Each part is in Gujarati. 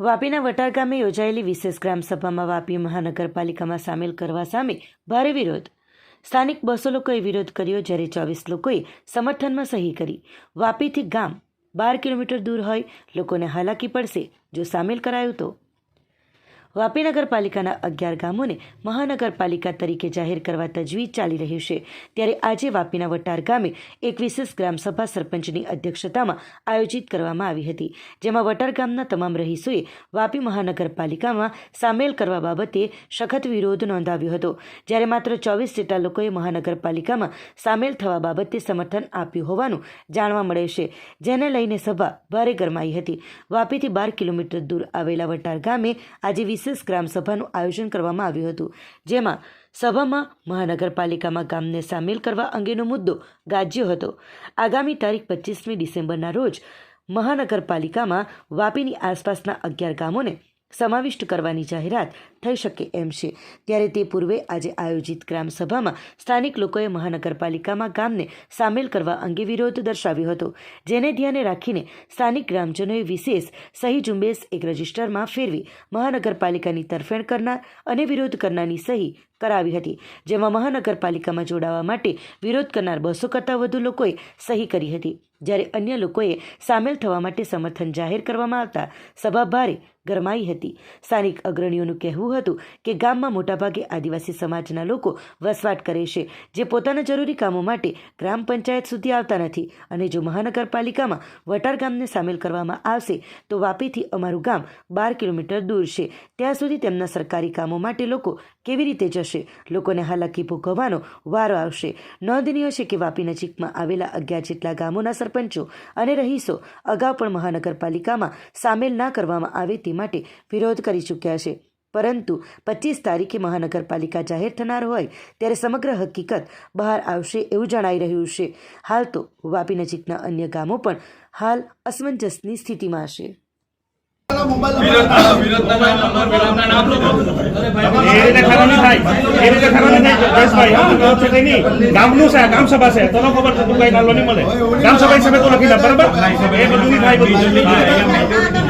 વાપીના વટાર ગામે યોજાયેલી વિશેષ ગ્રામસભામાં વાપી મહાનગરપાલિકામાં સામેલ કરવા સામે ભારે વિરોધ. સ્થાનિક બસો લોકોએ વિરોધ કર્યો જ્યારે ચોવીસ લોકોએ સમર્થનમાં સહી કરી. વાપીથી ગામ બાર કિલોમીટર દૂર હોય, લોકોને હાલાકી પડશે, જો સામેલ કરાયું તો. વાપી નગરપાલિકાના અગિયાર ગામોને મહાનગરપાલિકા તરીકે જાહેર કરવા તજવીજ ચાલી રહ્યું છે. ત્યારે આજે વાપીના વટાર ગામે એક વિશેષ ગ્રામસભા સરપંચની અધ્યક્ષતામાં આયોજિત કરવામાં આવી હતી. જેમાં વટાર ગામના તમામ રહીશોએ વાપી મહાનગરપાલિકામાં સામેલ કરવા બાબતે સખત વિરોધ નોંધાવ્યો હતો. જ્યારે માત્ર ચોવીસ જેટલા લોકોએ મહાનગરપાલિકામાં સામેલ થવા બાબતે સમર્થન આપ્યું હોવાનું જાણવા મળે છે. જેને લઈને સભા ભારે ગરમાઈ હતી. વાપીથી બાર કિલોમીટર દૂર આવેલા વટાર ગામે આજે વિશેષ ગ્રામસભાનું આયોજન કરવામાં આવ્યું હતું, જેમાં સભામાં મહાનગરપાલિકામાં ગામને સામેલ કરવા અંગેનો મુદ્દો ગાજ્યો હતો. આગામી તારીખ પચીસમી ડિસેમ્બરના રોજ મહાનગરપાલિકામાં વાપીની આસપાસના અગિયાર ગામોને સમાવિષ્ટ કરવાની જાહેરાત થઈ શકે એમ છે. ત્યારે તે પૂર્વે આજે આયોજિત ગ્રામસભામાં સ્થાનિક લોકોએ મહાનગરપાલિકામાં ગામને સામેલ કરવા અંગે વિરોધ દર્શાવ્યો હતો, જેને ધ્યાને રાખીને સ્થાનિક ગ્રામજનોએ વિશેષ સહી ઝુંબેશ એક રજિસ્ટરમાં ફેરવી મહાનગરપાલિકાની તરફેણ કરનાર અને વિરોધ કરનારની સહી કરાવી હતી, જેમાં મહાનગરપાલિકામાં જોડાવા માટે વિરોધ કરનાર બસો કરતાં વધુ લોકોએ સહી કરી હતી. જ્યારે અન્ય લોકોએ સામેલ થવા માટે સમર્થન જાહેર કરવામાં આવતા સભા ભારે ગરમાઈ હતી. સ્થાનિક અગ્રણીઓનું કહેવું હતું કે ગામમાં મોટાભાગે આદિવાસી સમાજના લોકો વસવાટ કરે છે, જે પોતાના જરૂરી કામો માટે ગ્રામ પંચાયત સુધી આવતા નથી અને જો મહાનગરપાલિકામાં વટાર ગામને સામેલ કરવામાં આવશે, તો વાપીથી અમારું ગામ બાર કિલોમીટર દૂર છે. ત્યાં સુધી તેમના સરકારી કામો માટે લોકો કેવી રીતે જશે? લોકોને હાલાકી ભોગવવાનો વારો આવશે. નોંધનીય છે કે વાપી નજીકમાં આવેલા અગિયાર જેટલા ગામોના સરપંચો અને રહીશો અગાઉ પણ મહાનગરપાલિકામાં સામેલ ના કરવામાં આવે તે માટે વિરોધ કરી ચૂક્યા છે. પરંતુ પચીસ તારીખે મહાનગરપાલિકા જાહેર થનાર હોય ત્યારે સમગ્ર હકીકત બહાર આવશે એવું જણાઈ રહ્યું છે. હાલ તો વાપી નજીકના અન્ય ગામો પણ હાલ અસમંજસની સ્થિતિમાં છે. ગામ સભા છે તું લખી દે, બરાબર? એ બધું થાય બધું.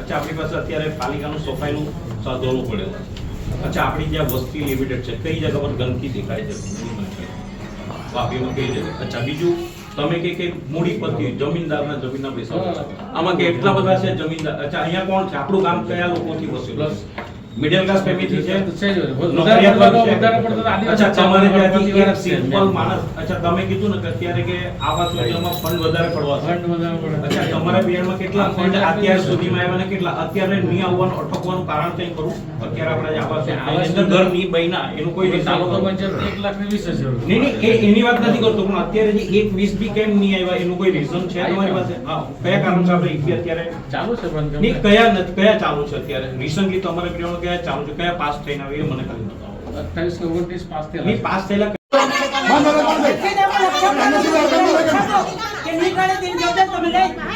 અચ્છા, આપણી પાસે અત્યારે પાલિકાનું સફાઈનું સાધનો પડેલા અચ્છા, આપણી જ્યાં વસ્તી લિમિટેડ છે, કઈ જગ્યા પર ગંદકી દેખાય છે? અચ્છા, બીજું? તમે કે કે મૂડી પતિ જમીનદારના જમીનના પૈસા. આમાં કે એટલા બધા છે જમીનદાર? અચ્છા અહીંયા કોણ છે? આપણું ગામ કયા લોકોથી વસ્યું મિડલ ક્લાસ ફેમિલી છે. છે છે? અચ્છા તમારે ત્યાંથી એક સિમ્પલ માણસ અચ્છા તમે કીધું ને કે અત્યારે કે આવાસ યોજનામાં ફંડ વધારે પડવા ફંડ વધારે પડે. અચ્છા તમારા પિરિયડમાં કેટલા ફંડ અત્યાર સુધીમાં આવ્યા ને કેટલા? અત્યારે નહીં આવવાનું અટકવાનું કારણ કંઈ કરું અત્યારે આપણે આવાસ અંદર ઘર નહીં બન્યા એનું કોઈ હિસાબ તો? પંચાયત એક લાખ ને વીસ હજાર નહીં નહીં એની વાત નથી કરતો પણ અત્યારે જે એક વીસ બી કેમ નહીં આવ્યા એનું કોઈ રીઝન છે તમારી પાસે? હા કયા કારણથી આપણે અત્યારે? ચાલુ છે પણ કયા નથી કયા ચાલુ છે અત્યારે? રિસન્ટલી તમારા પિરિયડમાં કયા ચાલુ છે કયા પાસ થઈને આવી મને ખાલી બતાવો અઠ્ઠાવીસ કે ઓગણત્રીસ પાસ થયેલા પાસ થયેલા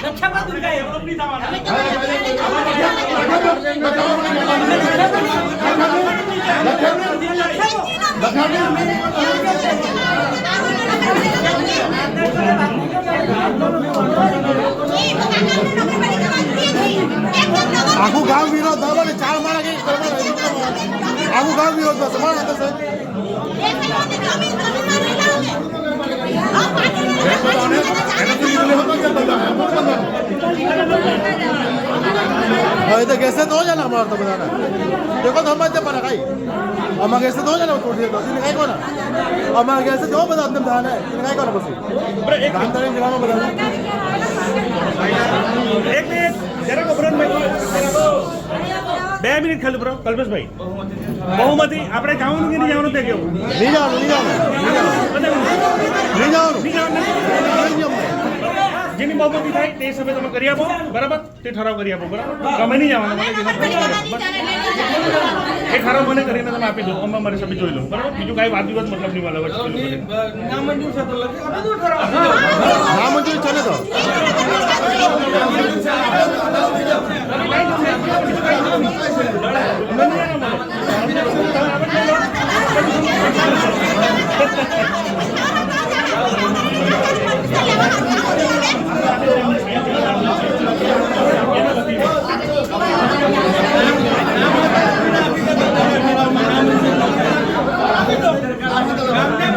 રક્ષા પાત્ર ગઈ એવડો નહીં થવાના આખું ગામ વિરોધ બરાબર ને ચાર માણસ કઈ કરવાના આખું ગામ વિરોધ બસ સમાન હતો સર હવે તો ગેસે તો જાય ને અમારે તો બધાને દેખો તો સમજते પણ કઈ અમારે ગેસે તો જાય ને થોડી દેર પછી કઈ કોના અમારે ગેસે જો બધા અંદમ ધાને કઈ કોના પછી ગામ તરીકે ગ્રામમાં બધા એક મિનિટ જરા ગભરાટ ભાઈ બે મિનિટ ખાલી બ્રો કલ્પેશભાઈ. બહુમતી આપણે જવાનું કે નહીં જવાનું તે કેવું નહીં જવાનું નહીં જવાનું નહીં જવાનું. જેની બહુમતી થાય તે સમય તમે કરી આપો બરાબર? તે ઠરાવ કરી આપો બરાબર? તમે નહીં જવાનું. એ ઠરાવ મને કરીને તમે આપી દો. અમે મારી સમય જોઈ લઉં બરાબર? બીજું કાંઈ વાત દિવસ મતલબ નહીં મારા વર્ષ ના મંજૂર છે તો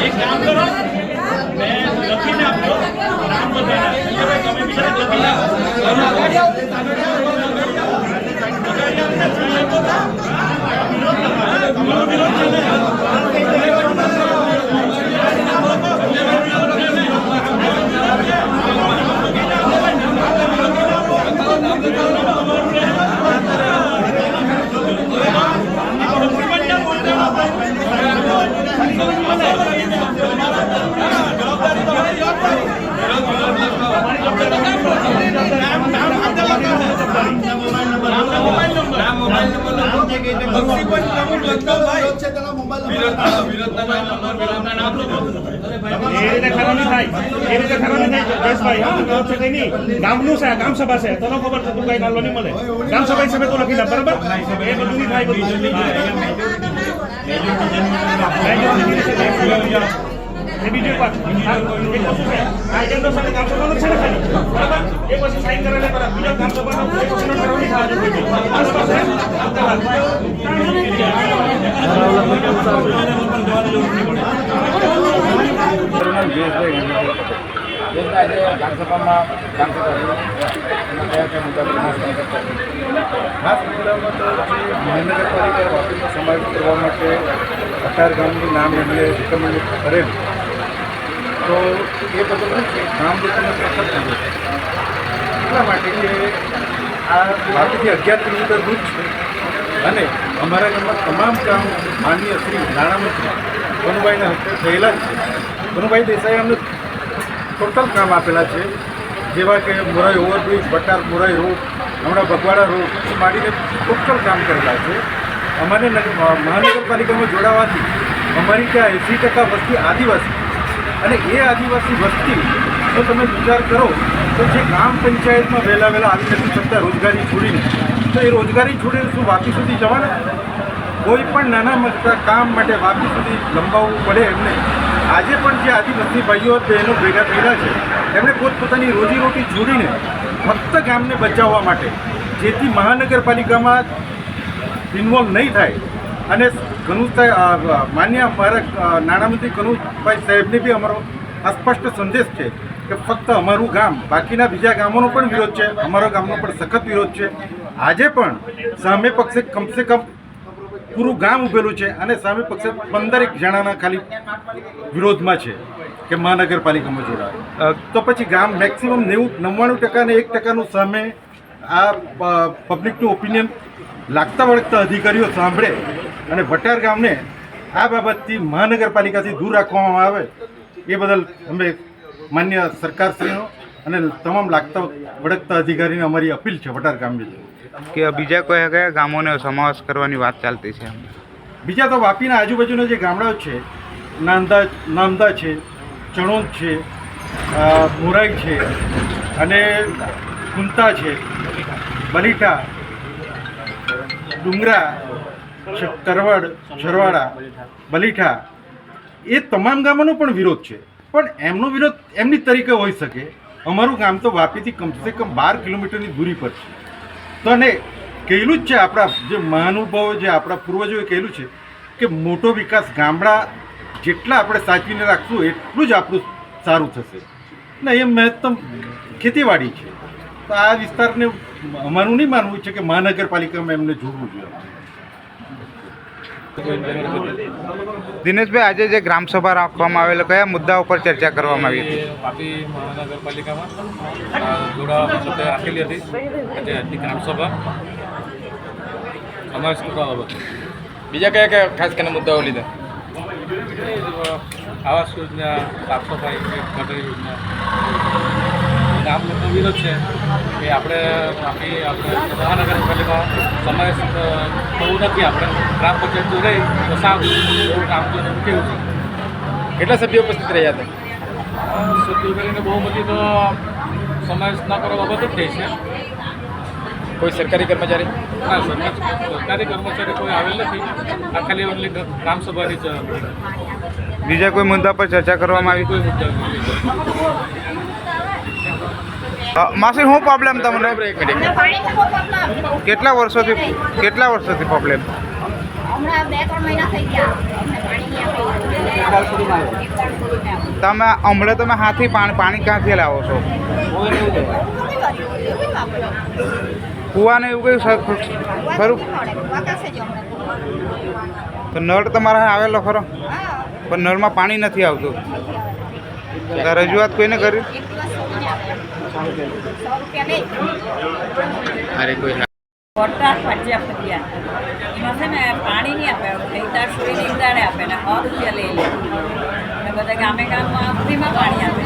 એક કામ કરો. મેં લખીને આપજો નામ બધાના તમે બીજા લખી આપો એ તમારો વિરોધ નહીં થાય એ રીતે ખરાબ નહીં થાય જયેશભાઈ હા તમે વચ્ચે કઈ નહીં ગામનું છે ગામ સભા છે તને ખબર છે તું કઈ ગાળવા નહીં મળે ગામ સભા હિસાબે તું લખી દે બરાબર એ બધું નહીં થાય. બધું એ બીજું એક વાત આ એક વસ્તુ છે આ એજન્ડો સાથે કામ સભાનું છે ને ખાલી બરાબર એ પછી સાઈન કરેલા કરા બીજો કામ સભાનો એક વસ્તુનો ઠરાવ નહીં થવા જોઈએ આસપાસ હે જેમ આજે ગામસભામાં ગામસભા એમાં કયા કયા મુદ્દા વિનાશ કરતા ખાસ મુદ્દામાં તો જે મહાનગરપાલિકા વાપીનો સમાવેશ કરવા માટે અઢાર ગામનું નામ એમણે રિકમેન્ડ કરેલ તો એ બધું ગામ લોકોને સખત વિરોધ એટલા માટે કે આ વાપીથી અગિયાર કિલોમીટર દૂર છે. અને અમારા ગામમાં તમામ કામ માનનીય શ્રી નાણામંત્રી કનુભાઈના હસ્તે થયેલા જ છે. કનુભાઈ દેસાઈ અમને ટોટલ કામ આપેલા છે. જેવા કે મોરાઈ ઓવરબ્રિજ બટાર મોરાઈ રોડ હમણાં ભગવાડા રોડ એ માંડીને ટોટલ કામ કરેલા છે. અમારે નગર- મહાનગરપાલિકામાં જોડાવાથી અમારી ત્યાં એંસી ટકા વસ્તી આદિવાસી અને એ આદિવાસી વસ્તી જો તમે વિચાર કરો, તો જે ગ્રામ પંચાયતમાં વહેલા વહેલા આવી નથી શકતા રોજગારી છોડીને, તો એ રોજગારી છોડીને શું વાપી સુધી જવાના? કોઈ પણ નાના મોટા કામ માટે વાપી સુધી લંબાવવું પડે એમને. આજે પણ જે આદિવાસી ભાઈઓ બહેનો ભેગા થયેલા છે એમણે પોતપોતાની રોજીરોટી છોડીને ફક્ત ગામને બચાવવા માટે, જેથી મહાનગરપાલિકામાં ઇન્વોલ્વ નહીં થાય. અને કનુભાઈ માન્ય અમારા અ, નાણામંત્રી કનુભાઈ સાહેબને બી અમારો આ સ્પષ્ટ સંદેશ છે કે ફક્ત અમારું ગામ બાકીના બીજા ગામોનો પણ વિરોધ છે અમારો ગામનો પણ સખત વિરોધ છે. આજે પણ સામે પક્ષે કમસે કમ પૂરું ગામ ઉભેલું છે અને સામે પક્ષે પંદરેક જણાના ખાલી વિરોધમાં છે કે મહાનગરપાલિકામાં જોડાય. તો પછી ગામ મેક્સિમમ નેવું નવ્વાણું ટકા ને એક ટકાનું સામે આ પબ્લિકનું ઓપિનિયન લાગતા વળગતા અધિકારીઓ સાંભળે અને વટાર ગામને આ બાબતથી મહાનગરપાલિકાથી દૂર રાખવામાં આવે એ બદલ અમે માન્ય સરકારશ્રીનો અને તમામ લાગતા વળગતા અધિકારીને અમારી અપીલ છે વટાર ગામની કે બીજા કયા કયા ગામોને સમાવેશ કરવાની વાત ચાલતી છે? બીજા તો વાપીના આજુબાજુના જે ગામડાઓ છે નાંદા નામદા છે ચણોદ છે મોરાઈ છે અને કુંતા છે બલીટા ડુંગરા કરવડ છરવાડા બલીઠા, એ તમામ ગામોનો પણ વિરોધ છે. પણ એમનો વિરોધ એમની તરીકે હોઈ શકે. અમારું ગામ તો વાપીથી કમસે કમ બાર કિલોમીટરની દૂરી પર છે. તો અને કહેલું જ છે આપણા જે મહાનુભાવો, જે આપણા પૂર્વજોએ કહેલું છે કે મોટો વિકાસ ગામડા જેટલા આપણે સાચવીને રાખશું એટલું જ આપણું સારું થશે. ને એ મહત્તમ ખેતીવાડી છે. તો આ વિસ્તારને અમારું નહીં માનવું છે કે મહાનગરપાલિકામાં એમને જોડવું જોઈએ. દિનેશભાઈ આજે જે ગ્રામસભા રાખવામાં આવેલો કયા મુદ્દા ઉપર ચર્ચા કરવામાં આવી હતી? વાપી મહાનગરપાલિકામાં જોડાવા રાખેલી હતી આજે આજની ગ્રામસભા સમાવેશ કરવા બીજા કયા કયા ખાસ કરીને મુદ્દાઓ લીધા? આવાસ યોજના સાફ સફાઈ ગટર યોજના. ગામ લોકો વિરોધ છે કે આપણે વાપી આપણે મહાનગરપાલિકામાં સમાવેશ થવું નથી આપણે ગ્રામ પંચાયત જો રહી તો સારું. એવું કામ તો કેવું છે? કેટલા સભ્યો ઉપસ્થિત રહ્યા હતા? સભ્યો કરીને બહુમતી તો સમાવેશ ન કરવા બાબત જ થઈ છે. કોઈ સરકારી કર્મચારી? ના સરકાર સરકારી કર્મચારી કોઈ આવેલ નથી. આ ખાલી ઓનલી ગ્રામસભાની જ બીજા કોઈ મુદ્દા પર ચર્ચા કરવામાં આવી? કોઈ મુદ્દા માસી શું પ્રોબ્લેમ તમને? કેટલા વર્ષોથી કેટલા વર્ષોથી પ્રોબ્લેમ તમે હમણાં તમે હાથી પાણી પાણી ક્યાંથી લાવો છો? કૂવાને એવું કયું ખરું? તો નળ તમારા આવેલો ખરો? પણ નળમાં પાણી નથી આવતું. રજૂઆત કોઈને કરી? અરે કોઈ એમાં છે ને પાણી નહીં આપે ખેતર સુઈ નીંદાડે આપે ને સો રૂપિયા લઈ લે. અને બધા ગામે ગામમાં ફ્રીમાં પાણી આપે.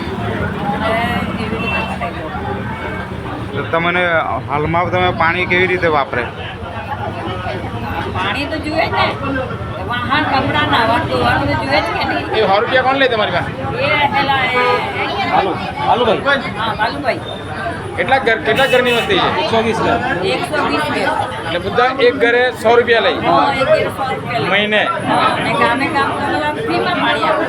એવી રીતે તમને હાલમાં તમે પાણી કેવી રીતે વાપરે? પાણી તો જુએ ને. વાહન કપડા નાવા ધોવાનું તો જુએ કે નહીં. એ સો રૂપિયા કોણ લે તમારી પાસે? એ એ હા કેટલા ઘર કેટલા ઘરની વસ્તી છે? એકસો વીસ ઘર. એકસો વીસ ઘર. એટલે બધા એક ઘરે સો રૂપિયા લઈ. મહિને. ગામે ગામ તો ફ્રીમાં પાણી આપે